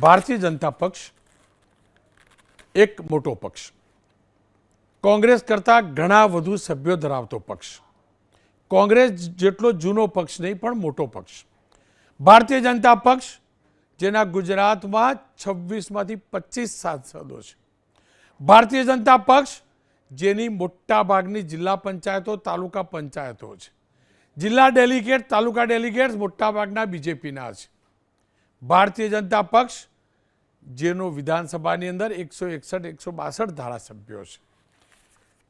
ભારતીય જનતા પક્ષ એક મોટો પક્ષ. કોંગ્રેસ કરતાં ઘણા વધુ સભ્યો ધરાવતો પક્ષ. કોંગ્રેસ જેટલો જૂનો પક્ષ નહીં, પણ મોટો પક્ષ. ભારતીય જનતા પક્ષ, જેના ગુજરાતમાં છવ્વીસમાંથી પચીસ સાંસદો છે. ભારતીય જનતા પક્ષ, જેની મોટાભાગની જિલ્લા પંચાયતો, તાલુકા પંચાયતો છે. જિલ્લા ડેલિગેટ, તાલુકા ડેલિગેટ્સ મોટાભાગના બીજેપીના છે. ભારતીય જનતા પક્ષ જેનો વિધાનસભાની અંદર એકસો એકસઠ, એકસો બાસઠ ધારાસભ્યો છે.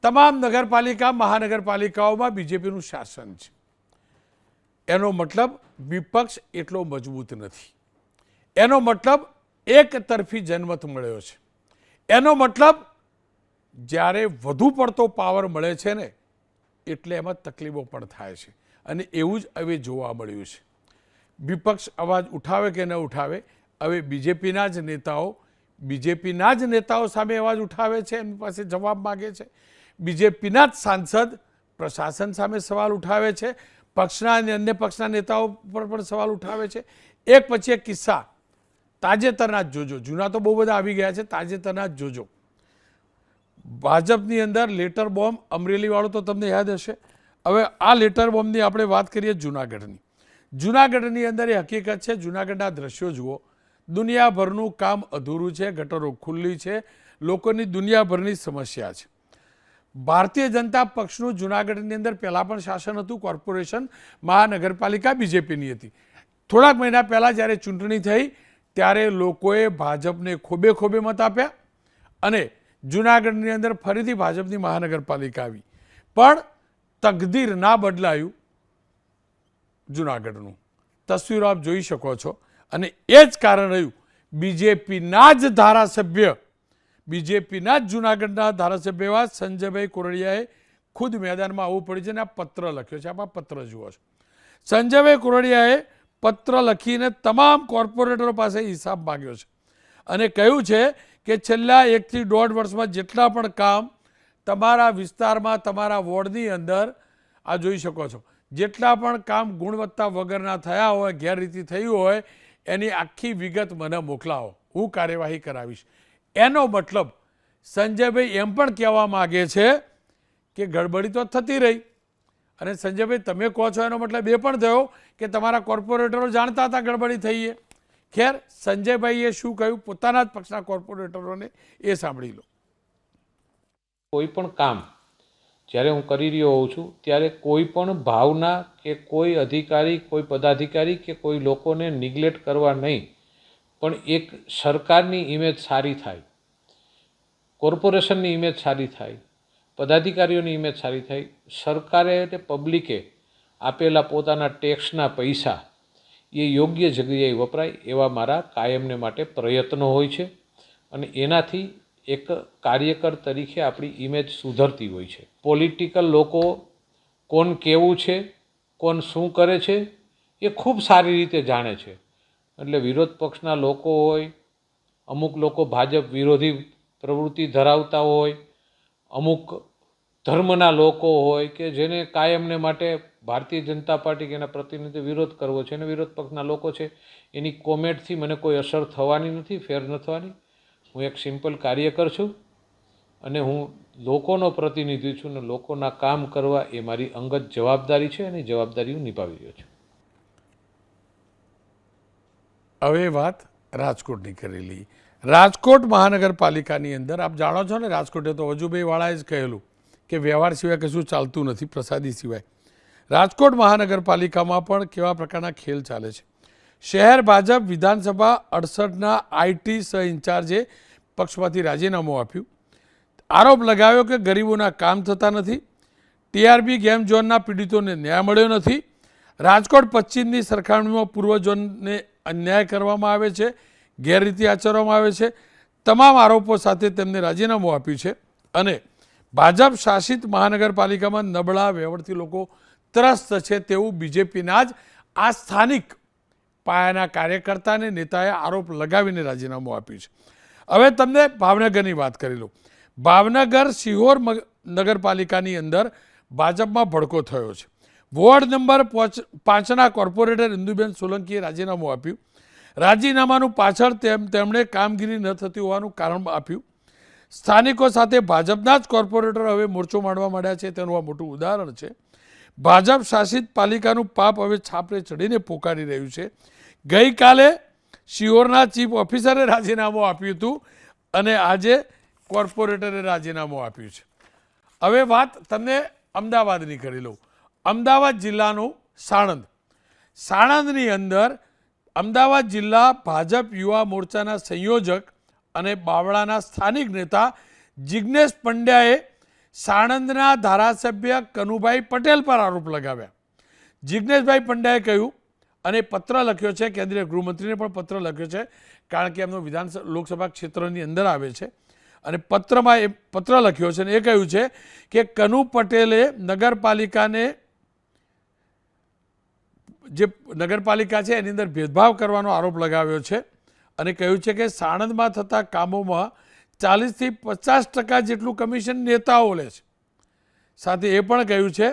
તમામ નગરપાલિકા, મહાનગરપાલિકાઓમાં બીજેપીનું શાસન છે. એનો મતલબ વિપક્ષ એટલો મજબૂત નથી. એનો મતલબ એક તરફી જન્મત મળ્યો છે. એનો મતલબ જ્યારે વધુ પડતો પાવર મળે છે ને, એટલે એમાં તકલીફો પણ થાય છે. અને એવું જ હવે જોવા મળ્યું છે. વિપક્ષ અવાજ ઉઠાવે કે ન ઉઠાવે હવે બીજેપીના જ નેતાઓ, બીજેપીના જ નેતાઓ સામે અવાજ ઉઠાવે છે એમની પાસે જવાબ માગે છે. બીજેપીના જ સાંસદ પ્રશાસન સામે સવાલ ઉઠાવે છે. પક્ષના અને અન્ય પક્ષના નેતાઓ પર પણ સવાલ ઉઠાવે છે. એક પછી એક કિસ્સા. તાજેતરના જ જોજો. જૂના તો બહુ બધા આવી ગયા છે. તાજેતરના જ જોજો. ભાજપની અંદર લેટર બોમ્બ, અમરેલીવાળો તો તમને યાદ હશે. હવે આ લેટર બોમ્બની આપણે વાત કરીએ જૂનાગઢની. જૂનાગઢની અંદર એ હકીકત છે. જૂનાગઢના દ્રશ્યો જુઓ. દુનિયાભરનું કામ અધૂરું છે, ગટરો ખુલ્લી છે, લોકોની દુનિયાભરની સમસ્યા છે. ભારતીય જનતા પક્ષનું જૂનાગઢની અંદર પહેલાં પણ શાસન હતું, કોર્પોરેશન, મહાનગરપાલિકા, બીજેપીની હતી. થોડાક મહિના પહેલાં જ્યારે ચૂંટણી થઈ, ત્યારે લોકોએ ભાજપને ખોબે ખોબે મત આપ્યા અને જૂનાગઢની અંદર ફરીથી ભાજપની મહાનગરપાલિકા આવી. પણ તકદીર ના બદલાયું જૂનાગઢનું. તસવીરો આપ જોઈ શકો છો. અને એ જ કારણ રહ્યું. બીજેપીના જ ધારાસભ્ય, બીજેપીના જ જૂનાગઢના ધારાસભ્ય એવા સંજયભાઈ કોરડિયાએ ખુદ મેદાનમાં આવવું પડ્યું છે અને આ પત્ર લખ્યો છે. આમાં પત્ર જુઓ છો. સંજયભાઈ કોરડિયાએ પત્ર લખીને તમામ કોર્પોરેટરો પાસે હિસાબ માગ્યો છે અને કહ્યું છે કે છેલ્લા એકથી દોઢ વર્ષમાં જેટલા પણ કામ તમારા વિસ્તારમાં, તમારા વોર્ડની અંદર, આ જોઈ શકો છો. જેટલા પણ કામ ગુણવત્તા વગરના થયા હોય, ગેરરીતિ થઈ હોય એની આખી વિગત મને મોકલાવો. હું કાર્યવાહી કરાવીશ. એનો મતલબ, સંજયભાઈ એમ પણ કહેવા માગે છે કે ગડબડી તો થતી રહી. અને સંજયભાઈ, તમે કહો છો એનો મતલબ એ પણ થયો કે તમારા કોર્પોરેટરો જાણતા હતા ગડબડી થઈ એ. ખેર, સંજયભાઈએ શું કહ્યું? પોતાના જ પક્ષના કોર્પોરેટરોને એ સાંભળી લો. કોઈ પણ કામ જ્યારે હું કરી રહ્યો હોઉં છું, ત્યારે કોઈ પણ ભાવના કે કોઈ અધિકારી, કોઈ પદાધિકારી કે કોઈ લોકોને નિગ્લેક્ટ કરવા નહીં, પણ એક સરકારની ઇમેજ સારી થાય. કોર્પોરેશનની ઇમેજ સારી થાય. પદાધિકારીઓની ઇમેજ સારી થાય. સરકારે એટલે પબ્લિકે આપેલા પોતાના ટેક્સના પૈસા એ યોગ્ય જગ્યાએ વપરાય એવા મારા કાયમને માટે પ્રયત્નો હોય છે. અને એનાથી એક કાર્યકર તરીકે આપણી ઇમેજ સુધરતી હોય છે. પોલિટિકલ લોકો કોણ કેવું છે, કોણ શું કરે છે, એ ખૂબ સારી રીતે જાણે છે. એટલે વિરોધ પક્ષના લોકો હોય, અમુક લોકો ભાજપ વિરોધી પ્રવૃત્તિ ધરાવતા હોય, અમુક ધર્મના લોકો હોય કે જેને કાયમને માટે ભારતીય જનતા પાર્ટી કે એના પ્રતિનિધિ વિરોધ કરવો છે અને વિરોધ પક્ષના લોકો છે, એની કોમેન્ટથી મને કોઈ અસર થવાની નથી, ફેર ન થવાની. હું એક સિમ્પલ કાર્યકર છું અને હું લોકોનો પ્રતિનિધિ છું અને લોકોના કામ કરવા એ મારી અંગત જવાબદારી છે અને જવાબદારી હું નિભાવી રહ્યો છું. હવે વાત રાજકોટની કરેલી. રાજકોટ મહાનગરપાલિકાની અંદર આપ જાણો છો ને, રાજકોટે તો વાળાએ જ કહેલું કે વ્યવહાર સિવાય કશું ચાલતું નથી, પ્રસાદી સિવાય. રાજકોટ મહાનગરપાલિકામાં પણ કેવા પ્રકારના ખેલ ચાલે છે? શહેર ભાજપ વિધાનસભા અડસઠના આઈટી સહ ઇન્ચાર્જે પક્ષમાંથી રાજીનામું આપ્યું. આરોપ લગાવ્યો કે ગરીબોના કામ થતા નથી. ટીઆરબી ગેમ ઝોનના પીડિતોને ન્યાય મળ્યો નથી. રાજકોટ પશ્ચિમની સરખામણીમાં પૂર્વ ઝોનને અન્યાય કરવામાં આવે છે, ગેરરીતિ આચરવામાં આવે છે. તમામ આરોપો સાથે તેમને રાજીનામું આપ્યું છે અને ભાજપ શાસિત મહાનગરપાલિકામાં નબળા વ્યવહારથી લોકો ત્રસ્ત છે તેવું બીજેપીના જ આ સ્થાનિક પાયાના કાર્યકર્તા અને નેતાએ આરોપ લગાવીને રાજીનામું આપ્યું છે. હવે તમને ભાવનગરની વાત કરી લઉં. ભાવનગર સિહોર નગરપાલિકાની અંદર ભાજપમાં ભડકો થયો છે. વોર્ડ નંબર પોચ, પાંચના કોર્પોરેટર ઇન્દુબેન સોલંકીએ રાજીનામું આપ્યું. રાજીનામાનું પાછળ તેમ, તેમણે કામગીરી ન થતી હોવાનું કારણ આપ્યું. સ્થાનિકો સાથે ભાજપના જ કોર્પોરેટર હવે મોરચો માંડવા માંડ્યા છે, તેનું આ મોટું ઉદાહરણ છે. ભાજપ શાસિત પાલિકાનું પાપ હવે છાપરે ચડીને પોકારી રહ્યું છે. ગઈકાલે શિહોરના ચીફ ઓફિસરે રાજીનામું આપ્યું હતું અને આજે કોર્પોરેટરે રાજીનામું આપ્યું છે. હવે વાત તમને અમદાવાદની કરી લઉં. અમદાવાદ જિલ્લાનું સાણંદ. સાણંદની અંદર અમદાવાદ જિલ્લા ભાજપ યુવા મોરચાના સંયોજક અને બાવળાના સ્થાનિક નેતા જિજ્ઞેશ પંડ્યાએ સાણંદના ધારાસભ્ય કનુભાઈ પટેલ પર આરોપ લગાવ્યા. જિજ્ઞેશભાઈ પંડ્યાએ કહ્યું અને પત્ર લખ્યો છે, કેન્દ્રીય ગૃહમંત્રીને પણ પત્ર લખ્યો છે, કારણ કે એમનો વિધાનસભા લોકસભા ક્ષેત્રની અંદર આવે છે. અને પત્રમાં એ, પત્ર લખ્યો છે અને એ કહ્યું છે કે કનુ પટેલે નગરપાલિકાને જે નગરપાલિકા છે, એની અંદર ભેદભાવ કરવાનો આરોપ લગાવ્યો છે અને કહ્યું છે કે સાણંદમાં થતા કામોમાં ચાલીસથી પચાસ ટકા જેટલું કમિશન નેતાઓ લે છે. સાથે એ પણ કહ્યું છે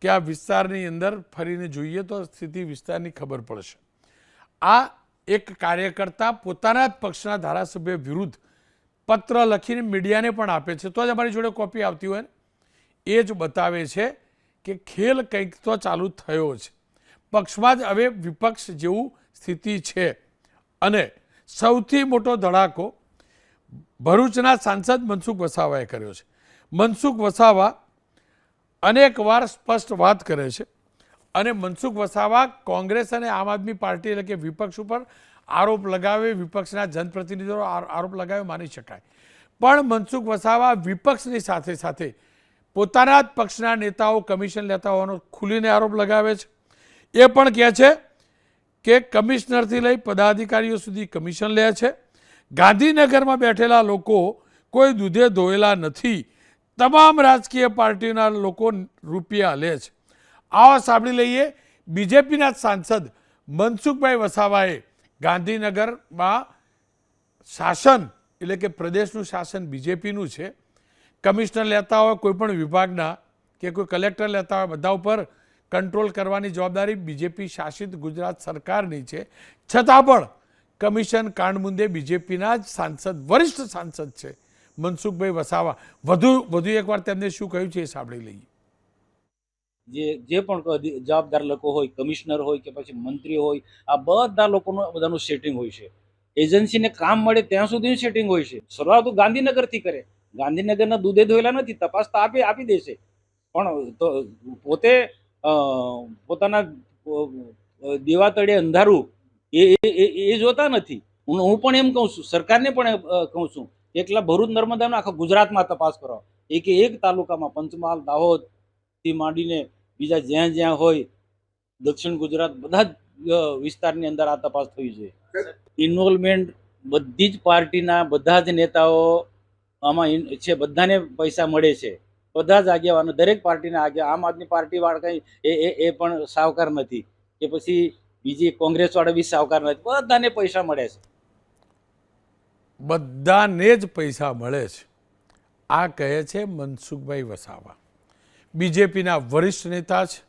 કે આ વિસ્તારની અંદર ફરીને જોઈએ તો સ્થિતિ વિસ્તારની ખબર પડશે. આ એક કાર્યકર્તા પોતાના જ પક્ષના ધારાસભ્ય વિરુદ્ધ પત્ર લખીને મીડિયાને પણ આપે છે. તો જ અમારી જોડે કોપી આવતી હોય ને. એ જ બતાવે છે કે ખેલ કંઈક તો ચાલુ થયો છે પક્ષમાં જ હવે વિપક્ષ જેવું સ્થિતિ છે. અને સૌથી મોટો ધડાકો ભરૂચના સાંસદ મનસુખ વસાવાએ કર્યો છે. મનસુખ વસાવા અનેક વાર સ્પષ્ટ વાત કરે છે. અને મનસુખ વસાવા કોંગ્રેસ અને આમ આદમી પાર્ટી એટલે કે વિપક્ષ ઉપર આરોપ લગાવે, વિપક્ષના જનપ્રતિનિધિઓ આર- આરોપ લગાવે માની શકાય. પણ મનસુખ વસાવા વિપક્ષની સાથે સાથે પોતાના જ પક્ષના નેતાઓ, કમિશન લેતા હોવાનો ખુલીને આરોપ લગાવે છે. એ પણ કહે છે કે કમિશનરથી લઈ પદાધિકારીઓ સુધી કમિશન લે છે. ગાંધીનગરમાં બેઠેલા લોકો કોઈ દૂધે ધોયેલા નથી. તમામ રાજકીય પાર્ટીના લોકો રૂપિયા લે છે. આવા સાંભળી લઈએ બીજેપીના સાંસદ મનસુખભાઈ વસાવાએ ગાંધીનગરમાં શાસન, એટલે કે પ્રદેશનું શાસન બીજેપીનું છે. કમિશનર લેતા હોય કોઈપણ વિભાગના કે કોઈ કલેક્ટર લેતા હોય, બધા ઉપર કંટ્રોલ કરવાની જવાબદારી બીજેપી શાસિત ગુજરાત સરકારની છે. છતાં પણ કમિશન કાંડ મુદ્દે બીજેપીના જ સાંસદ, વરિષ્ઠ સાંસદ છે. મનસુખભાઈ વસાવા. વધુ વધુ એકવાર તેમને શું કહ્યું છે એ સાંભળી લઈએ. જે જે પણ જવાબદાર લોકો હોય, કમિશનર હોય કે પછી મંત્રી હોય, આ બધા લોકોનું બધાનું સેટિંગ હોય છે. એજન્સીને કામ મળે ત્યાં સુધીનું સેટિંગ હોય છે. શરૂઆત ગાંધીનગરથી કરે. ગાંધીનગરના દૂધે ધોયેલા નથી, તપાસ તો આપી આપી દેશે. પણ તો, પોતે પોતાના દેવા તળે અંધારું, એ, એ- જોતા નથી. હું પણ એમ કહું છું, સરકારને પણ કહું છું એકલા ભરૂચ નર્મદા આખા ગુજરાતમાં તપાસ કરો. એક એક તાલુકામાં પંચમહાલ દાહોદથી માંડીને બીજા જ્યાં જ્યાં હોય, દક્ષિણ ગુજરાત બધા જ વિસ્તારની અંદર આ તપાસ થવી જોઈએ. ઇન્વોલ્વમેન્ટ બધી જ પાર્ટીના બધા જ નેતાઓ આમાં છે, બધાને પૈસા મળે છે. બધા જ આગેવાનો, દરેક પાર્ટીના આગે, આમ આદમી પાર્ટી વાળા કંઈ, એ એ પણ સાવકાર નથી. કે પછી બીજી કોંગ્રેસ વાળા બી સાવકાર નથી. બધાને પૈસા મળે છે. બધાને જ પૈસા મળે છે. આ કહે છે મનસુખભાઈ વસાવા. બીજેપીના વરિષ્ઠ નેતા છે.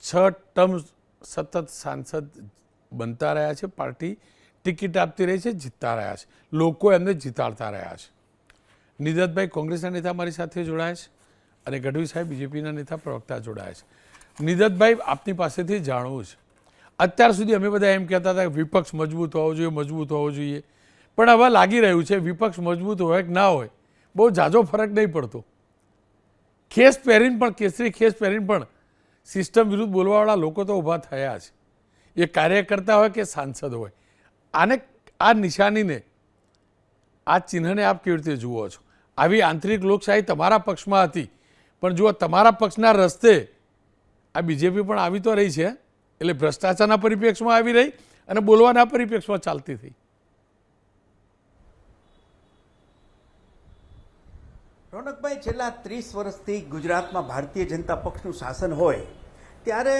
છ ટર્મ સતત સાંસદ બનતા રહ્યા છે. પાર્ટી ટિકિટ આપતી રહી છે, જીતતા રહ્યા છે. લોકો એમને જીતાડતા રહ્યા છે. નિદતભાઈ કોંગ્રેસના નેતા મારી સાથે જોડાયા છે અને ગઢવી સાહેબ બીજેપીના નેતા પ્રવક્તા જોડાયા છે. નિદતભાઈ, આપની પાસેથી જાણવું છે. અત્યાર સુધી અમે બધા એમ કહેતા હતા કે વિપક્ષ મજબૂત હોવો જોઈએ, મજબૂત હોવો જોઈએ. પણ હવે લાગી રહ્યું છે, વિપક્ષ મજબૂત હોય કે ના હોય, બહુ ઝાઝો ફરક નહીં પડતો. ખેસ પહેરીને પણ, કેસરી ખેસ પહેરીને પણ સિસ્ટમ વિરુદ્ધ બોલવાવાળા લોકો તો ઊભા થયા છે. એ કાર્યકર્તા હોય કે સાંસદ હોય. આને આ નિશાનીને, આ ચિહ્નને આપ કેવી રીતે જુઓ છો? આવી આંતરિક લોકશાહી તમારા પક્ષમાં હતી, પણ જુઓ તમારા પક્ષના રસ્તે આ બીજેપી પણ આવી તો રહી છે, એટલે ભ્રષ્ટાચારના પરિપ્રેક્ષમાં આવી રહી અને બોલવાના પરિપ્રેક્ષમાં ચાલતી થઈ. રોનકભાઈ, છેલ્લા ત્રીસ વર્ષથી ગુજરાતમાં ભારતીય જનતા પક્ષનું શાસન હોય, ત્યારે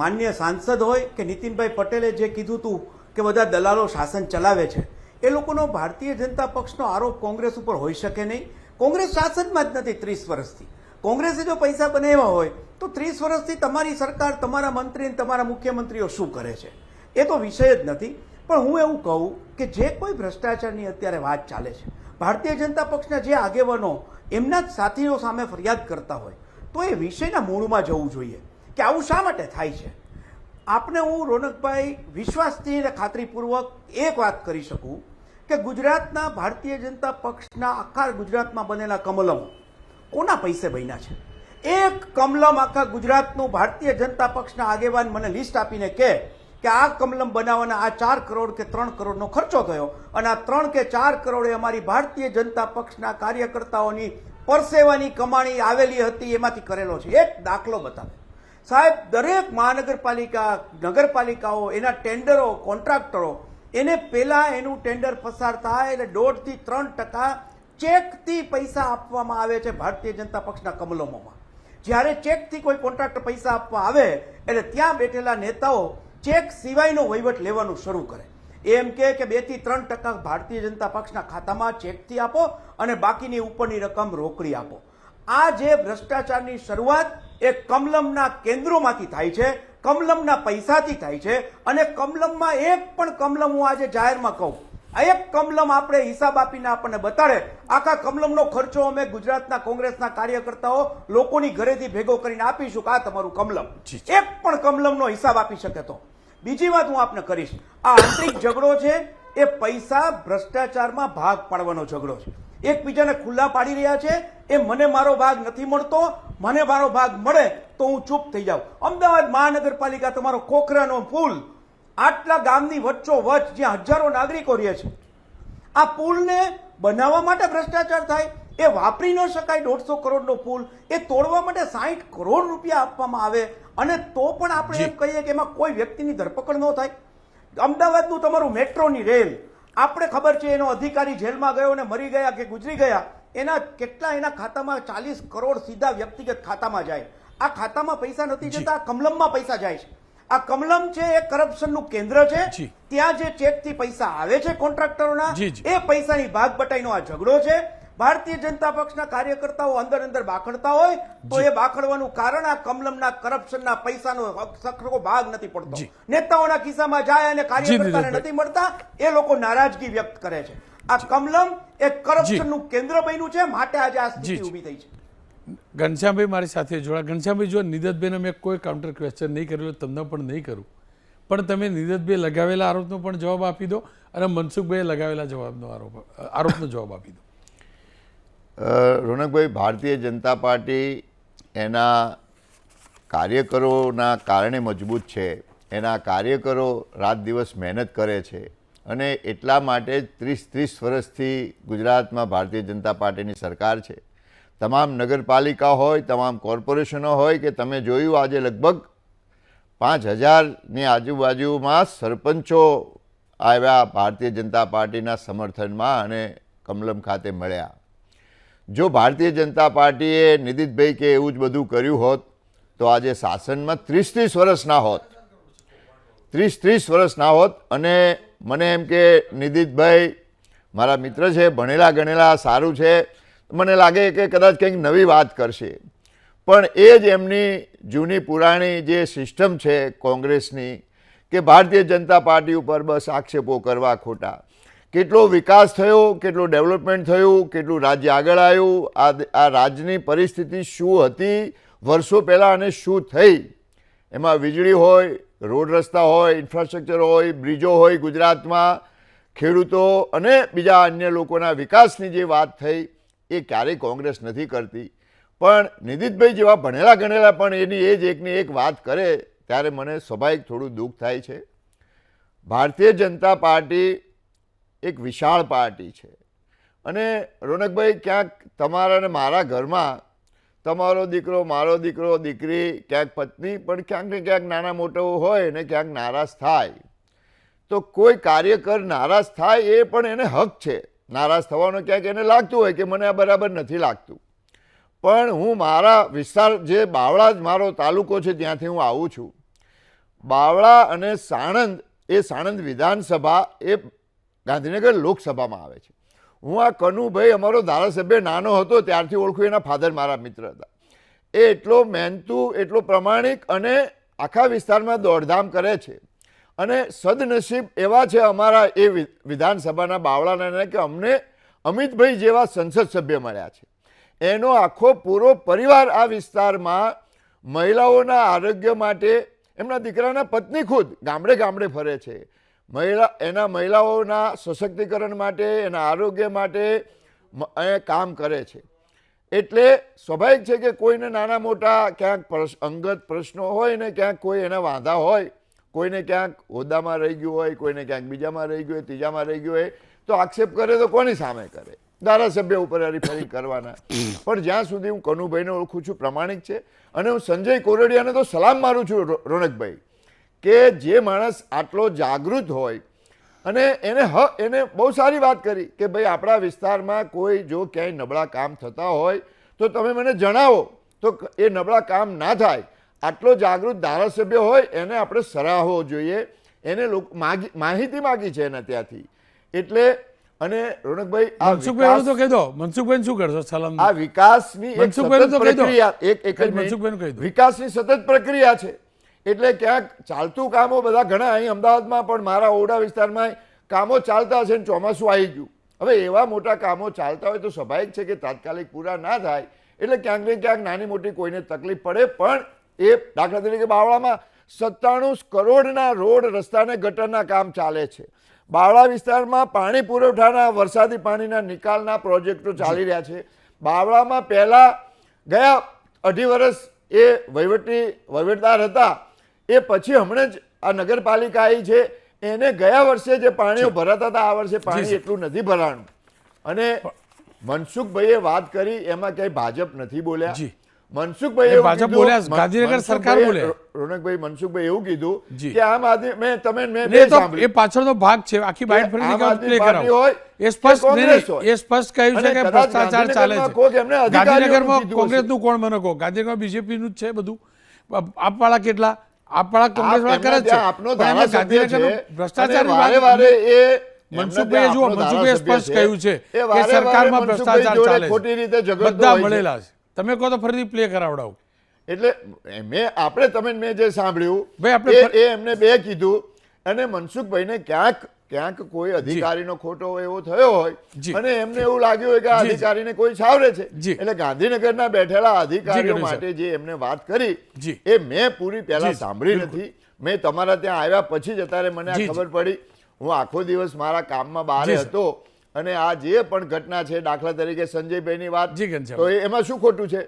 માન્ય સાંસદ હોય કે નીતિનભાઈ પટેલે જે કીધું હતું કે બધા દલાલો શાસન ચલાવે છે, એ લોકોનો ભારતીય જનતા પક્ષનો આરોપ કોંગ્રેસ ઉપર હોઈ શકે નહીં. કોંગ્રેસ શાસનમાં જ નથી ત્રીસ વર્ષથી. કોંગ્રેસે જો પૈસા બનાવ્યા હોય, તો ત્રીસ વર્ષથી તમારી સરકાર, તમારા મંત્રી અને તમારા મુખ્યમંત્રીઓ શું કરે છે? એ તો વિષય જ નથી. પણ હું એવું કહું કે જે કોઈ ભ્રષ્ટાચારની અત્યારે વાત ચાલે છે, ભારતીય જનતા પક્ષના જે આગેવાનો એમના જ સાથીઓ સામે ફરિયાદ કરતા હોય, તો એ વિષયના મૂળમાં જવું જોઈએ કે આવું શા માટે થાય છે? આપને હું રોનકભાઈ વિશ્વાસથી અને ખાતરીપૂર્વક એક વાત કરી શકું કે ગુજરાતના ભારતીય જનતા પક્ષના આખા ગુજરાતમાં બનેલા કમલમ કોના પૈસે બન્યા છે? એક કમલમ આખા ગુજરાતનું ભારતીય જનતા પક્ષના આગેવાન મને લિસ્ટ આપીને કહે કે આ કમલમ બનાવવાના આ ચાર કરોડ કે ત્રણ કરોડનો ખર્ચો થયો અને આ ત્રણ કે ચાર કરોડ અમારી ભારતીય જનતા પક્ષના કાર્યકર્તાઓની પરસેવાની કમાણી આવેલી હતી, એમાંથી કરેલો છે. એક દાખલો બતાવે. સાહેબ, દરેક મહાનગરપાલિકા, નગરપાલિકાઓ, એના ટેન્ડરો, કોન્ટ્રાક્ટરો, એને પહેલાં એનું ટેન્ડર પસાર થાય એટલે દોઢથી ત્રણ ટકા ચેકથી પૈસા આપવામાં આવે છે ભારતીય જનતા પક્ષના કમલમોમાં જ્યારે ચેકથી કોઈ કોન્ટ્રાક્ટર પૈસા આપવા આવે, એટલે ત્યાં બેઠેલા નેતાઓ ચેક સિવાયનો વહીવટ લેવાનું શરૂ કરે. એમ કે કે બેથી ત્રણ ટકા ભારતીય જનતા પક્ષના ખાતામાં ચેકથી આપો અને બાકીની ઉપરની રકમ રોકડી આપો. આ જે ભ્રષ્ટાચારની શરૂઆત એ કમલમના કેન્દ્રોમાંથી થાય છે કમલમના પૈસાથી થાય છે અને કમલમમાં એક પણ કમલમ હું આજે જાહેરમાં કહું. એક કમલમ આપણે હિસાબ આપીને આપણને બતાડે. આખા કમલમનો ખર્ચો અમે ગુજરાતના કોંગ્રેસના કાર્યકર્તાઓ લોકોની ઘરેથી ભેગો કરીને આપીશું કે આ તમારું કમલમ. એક પણ કમલમનો હિસાબ આપી શકે તો. બીજી વાત હું આપને કરીશ. આ આંતરિક ઝઘડો છે, એ પૈસા ભ્રષ્ટાચારમાં ભાગ પાડવાનો ઝઘડો છે. એકબીજાને ખુલ્લા પાડી રહ્યા છે, એ મને મારો ભાગ નથી મળતો, મને મારો ભાગ મળે તો હું ચૂપ થઈ જાઉં. અમદાવાદ મહાનગરપાલિકા તમારો ખોખરાનો પુલ આટલા ગામની વચ્ચો વચ્ચ જ્યાં હજારો નાગરિકો રહે છે, આ પુલને બનાવવા માટે ભ્રષ્ટાચાર થાય, એ વાપરી ન શકાય દોઢસો કરોડનો પુલ, એ તોડવા માટે સાહીઠ કરોડ રૂપિયા આપવામાં આવે અને તો પણ આપણે એમ કહીએ કે એમાં કોઈ વ્યક્તિની ધરપકડ ન થાય. અમદાવાદનું તમારું મેટ્રોની રેલ. આપણે ખબર છે એનો અધિકારી જેલમાં ગયો અને મરી ગયા કે ગુજરી ગયા. એના કેટલા એના ખાતામાં ચાલીસ કરોડ સીધા વ્યક્તિગત ખાતામાં જાય. આ ખાતામાં પૈસા નથી જતા આ કમલમમાં પૈસા જાય છે. આ કમલમ છે એ કરપ્શનનું કેન્દ્ર છે. ત્યાં જે ચેકથી પૈસા આવે છે કોન્ટ્રાક્ટરોના. એ પૈસાની ભાગ બટાઈનો આ ઝઘડો છે. ભારતીય જનતા પક્ષના કાર્યકર્તાઓ અંદર અંદર બાખડતા હોય તો એ બાખડવાનું કારણ આ કમલમના કરપ્શનના પૈસાનો સખરો ભાગ નથી પડતો. નેતાઓના ખિસ્સામાં જાય અને કાર્યકર્તાને નથી મળતા એ લોકો નારાજગી વ્યક્ત કરે છે. આ કમલમ એ કરપ્શનનું કેન્દ્ર બન્યું છે માટે આજે આ સ્થિતિ ઊભી થઈ છે. ઘનશ્યામભાઈ મારી સાથે જોડા ઘનશ્યામભાઈ જો નિરજભાઈને મેં કોઈ કાઉન્ટર ક્વેશ્ચન નહીં કર્યું તમને પણ નહીં કરું. પણ તમે નિદતભાઈ લગાવેલા આરોપનો પણ જવાબ આપી દો અને મનસુખભાઈએ લગાવેલા જવાબનો આરોપ આરોપનો જવાબ આપી દો. રોનકભાઈ, ભારતીય જનતા પાર્ટી એના કાર્યકરોના કારણે મજબૂત છે. એના કાર્યકરો રાત દિવસ મહેનત કરે છે અને એટલા માટે જ ત્રીસ ત્રીસ વર્ષથી ગુજરાતમાં ભારતીય જનતા પાર્ટીની સરકાર છે. તમામ નગરપાલિકા હોય, તમામ કોર્પોરેશનો હોય કે તમે જોયું આજે લગભગ પાંચ હજારની આજુબાજુમાં સરપંચો આવ્યા ભારતીય જનતા પાર્ટીના સમર્થનમાં અને કમલમ ખાતે મળ્યા. જો ભારતીય જનતા પાર્ટીએ નિદિતભાઈ કે એવું જ બધું કર્યું હોત, તો આજે શાસનમાં ત્રીસ ત્રીસ વર્ષ ના હોત. ત્રીસ ત્રીસ વર્ષ ના હોત અને મને એમ કે નિદિતભાઈ મારા મિત્ર છે, ભણેલા ગણેલા સારું છે, મને લાગે કે કદાચ કંઈક નવી વાત કરશે. પણ એ જ એમની જૂની પુરાણી જે સિસ્ટમ છે કોંગ્રેસની, કે ભારતીય જનતા પાર્ટી ઉપર બસ આક્ષેપો કરવા ખોટા. કેટલો વિકાસ થયો, કેટલું ડેવલપમેન્ટ થયું, કેટલું રાજ્ય આગળ આવ્યું, આ આ રાજ્યની પરિસ્થિતિ શું હતી, વર્ષો પહેલાં અને શું થઈ? એમાં વીજળી હોય, રોડ રસ્તા હોય, ઇન્ફ્રાસ્ટ્રક્ચર હોય, બ્રિજો હોય ગુજરાતમાં, ખેડૂતો અને બીજા અન્ય લોકોના વિકાસની જે વાત થઈ, એ ક્યારેય કોંગ્રેસ નથી કરતી. પણ નિધિતભાઈ જેવા ભણેલા ગણેલા પણ એની એ જ એકની એક વાત કરે, ત્યારે મને સ્વાભાવિક થોડું દુઃખ થાય છે. ભારતીય જનતા પાર્ટી એક વિશાળ પાર્ટી છે. અને રોનકભાઈ, ક્યાંક તમારા અને મારા ઘરમાં તમારો દીકરો, મારો દીકરો, દીકરી, ક્યાંક પત્ની, પણ ક્યાંક ને ક્યાંક નાના મોટો હોય ને ક્યાંક નારાજ થાય. તો કોઈ કાર્યકર નારાજ થાય એ પણ એને હક છે. નારાજ થવાનો ક્યાંક એને લાગતું હોય કે મને આ બરાબર નથી લાગતું. પણ હું મારા વિસ્તાર, જે બાવળા જ મારો તાલુકો છે, ત્યાંથી હું આવું છું. બાવળા અને સાણંદ, એ સાણંદ વિધાનસભા એ ગાંધીનગર લોકસભામાં આવે છે. હું આ કનુભાઈ અમારો ધારાસભ્ય નાનો હતો, ત્યારથી ઓળખું એના ફાધર મારા મિત્ર હતા. એ એટલો મહેનતુ, એટલો પ્રમાણિક અને આખા વિસ્તારમાં દોડધામ કરે છે. અને સદનસીબ એવા છે અમારા એ વિધાનસભાના બાવળાના કે અમને અમિતભાઈ જેવા સંસદ સભ્ય મળ્યા છે. એનો આખો પૂરો પરિવાર આ વિસ્તારમાં મહિલાઓના આરોગ્ય માટે, એમના દીકરાના પત્ની ખુદ ગામડે ગામડે ફરે છે. મહિલા, એના મહિલાઓના સશક્તિકરણ માટે, એના આરોગ્ય માટે કામ કરે છે. એટલે સ્વાભાવિક છે કે કોઈને નાના મોટા ક્યાંક અંગત પ્રશ્નો હોય ને ક્યાંક કોઈ એના વાંધા હોય, કોઈને ક્યાંક હોદ્દામાં રહી ગયું હોય, કોઈને ક્યાંક બીજામાં રહી ગયું હોય, ત્રીજામાં રહી ગયું હોય, તો આક્ષેપ કરે તો કોની સામે કરે? ધારાસભ્ય ઉપર હરીફરી કરવાના. પણ જ્યાં સુધી હું કનુભાઈને ઓળખું છું, પ્રમાણિક છે. અને હું સંજય કોરડિયાને તો સલામ મારું છું રોનકભાઈ. કે જે માણસ આટલો જાગૃત હોય અને એને હ એને બહુ સારી વાત કરી કે ભાઈ આપણા વિસ્તારમાં કોઈ જો ક્યાંય નબળા કામ થતા હોય તો તમે મને જણાવો. તો એ નબળા કામ ના થાય આટલો જાગૃત ધારાસભ્ય હોય એને આપણે સરાહવો જોઈએ. એને લોક માગી માહિતી માગી છે એના ત્યાંથી. એટલે અને રોનકભાઈ આ મનસુખભાઈ તો કહી દો. મનસુખભાઈ શું કરશો? સલામ. આ વિકાસની એક સતત. પ્રક્રિયા એક એક જ મનસુખભાઈ કહી દો. વિકાસની સતત પ્રક્રિયા છે. એટલે ક્યાંક ચાલતું કામો બધા ઘણા અહીં અમદાવાદમાં, પણ મારા ઓરડા વિસ્તારમાં કામો ચાલતા હશે ને ચોમાસું આવી ગયું. હવે એવા મોટા કામો ચાલતા હોય તો સ્વાભાવિક છે કે તાત્કાલિક પૂરા ના થાય. એટલે ક્યાંક ને ક્યાંક નાની મોટી કોઈને તકલીફ પડે, પણ એ દાખલા તરીકે બાવળામાં સત્તાણું કરોડના રોડ રસ્તાને ગટરના કામ ચાલે છે. બાવળા વિસ્તારમાં પાણી પુરવઠાના, વરસાદી પાણીના નિકાલના પ્રોજેક્ટો ચાલી રહ્યા છે. બાવળામાં પહેલાં ગયા અઢી વર્ષ એ વહીવટી વહીવટદાર હતા. એ પછી હમણાં જ આ નગરપાલિકા આવી છે એને ગયા વર્ષે જે પાણીઓ ભરાતા હતા આ વર્ષે પાણી એટલું નથી ભરાણું. અને મનસુખભાઈએ વાત કરી એમાં ક્યાંય ભાજપ નથી બોલ્યા. મનસુખભાઈ ભાજપ બોલ્યા, ગાંધીનગર સરકાર રોનકભાઈ મનસુખભાઈ એવું કીધું કે આમ આદમી મેં તમે મેં એ. પાછળનો ભાગ છે આખી બાઇટ પ્લે કરાવો. એ સ્પષ્ટ. એ સ્પષ્ટ કહ્યું છે કે ભ્રષ્ટાચાર ચાલે છે. ગાંધીનગરમાં કોંગ્રેસનું કોણ મને કહો? ગાંધીનગરમાં બીજેપીનું જ છે બધું. આપવાળા કેટલા? આપવાળા આપ કોંગ્રેસ વાળા કરે છે. આપનો ધારાસભ્ય છે વાત વારે વારે એ મનસુખભાઈ જુઓ, આપનો સ્પષ્ટ કહ્યું છે કે સરકારમાં ભ્રષ્ટાચાર ચાલે ખોટી રીતે બધા મળેલા છે. તમે કહો તો ફરીથી પ્લે કરાવડાવો. એટલે મેં આપણે તમે મેં જે સાંભળ્યું આપણે એ એમને બે કીધું અને મનસુખભાઈને ક્યાંક ક્યાંક કોઈ અધિકારીનો ખોટો એવો થયો હોય અને એમને એવું લાગ્યું હોય કે આ. અધિકારીને કોઈ છાવરે છે. એટલે ગાંધીનગરના બેઠેલા અધિકારીઓ માટે જે એમને વાત કરી એ મેં પૂરી પહેલા સાંભળી નથી. મેં તમારા ત્યાં આવ્યા પછી જ અત્યારે મને આ. ખબર પડી. હું આખો દિવસ મારા કામમાં બહાર હતો અને આ જે પણ ઘટના છે દાખલા તરીકે સંજયભાઈની વાત. તો એમાં શું ખોટું છે?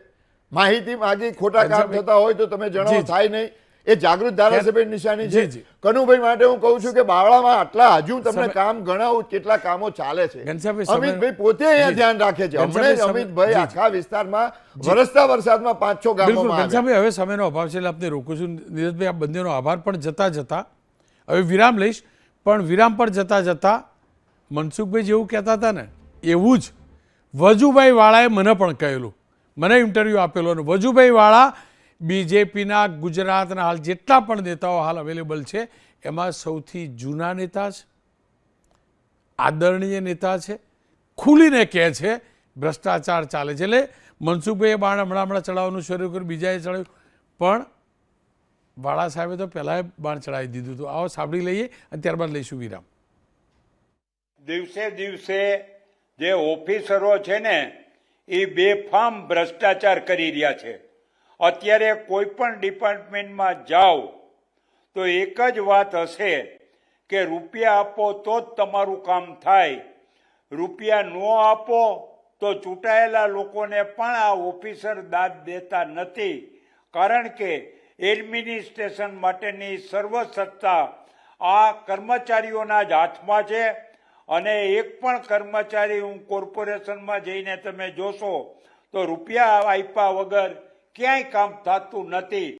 માહિતી માગી ખોટા કામ થતા હોય તો તમે જણાવો. થાય નહીં. એ જાગૃત ધારાસભ્યની નિશાની છે. કનુભાઈ માટે હું કહું છું કે બાવળામાં આટલા હજુ તમને કામ ગણાવું કેટલા કામો ચાલે છે. અમિતભાઈ પોતે અહીંયા ધ્યાન રાખે છે. હમણાં અમિતભાઈ આખા વિસ્તારમાં વરસતા વરસાદમાં પાંચ છ ગામોમાં ઘનશ્યામભાઈ હવે સમયનો અભાવ છે એટલે આપને રોકું છું. નીરજભાઈ આપ બંનેનો આભાર. પણ જતા જતા હવે વિરામ લઈશ. પણ વિરામ પર જતા જતા મનસુખભાઈ જેવું કહેતા હતા ને એવું જ. વજુભાઈ વાળાએ મને પણ કહેલું. મને ઇન્ટરવ્યૂ આપેલો અને વજુભાઈ વાળા બીજેપીના ગુજરાતના હાલ જેટલા પણ નેતાઓ હાલ અવેલેબલ છે, એમાં સૌથી જૂના નેતા છે, આદરણીય નેતા છે, ખુલીને કહે છે, ભ્રષ્ટાચાર ચાલે છે. એટલે મનસુખભાઈએ બાણ હમણાં હમણાં ચડાવવાનું શરૂ કર્યું, બીજાએ ચડાવ્યું. પણ વાળા સાહેબે તો પહેલાં બાણ ચડાવી દીધું હતું. આવો સાંભળી લઈએ અને ત્યારબાદ લઈશું વિરામ. દિવસે દિવસે જે ઓફિસરો છે ને, એ બેફામ ભ્રષ્ટાચાર કરી રહ્યા છે. અત્યારે કોઈ પણ ડિપાર્ટમેન્ટમાં જાઓ, તો એક જ વાત હશે કે રૂપિયા આપો તો જ તમારું કામ થાય. રૂપિયા ન આપો તો ચૂંટાયેલા લોકોને પણ આ ઓફિસર દાદ દેતા નથી. કારણ કે એડમિનિસ્ટ્રેશન માટેની સર્વ સત્તા આ કર્મચારીઓના જ હાથમાં છે અને એક પણ કર્મચારી હું કોર્પોરેશનમાં જઈને તમે જોશો તો રૂપિયા આપ્યા વગર ક્યાંય કામ થતું નથી.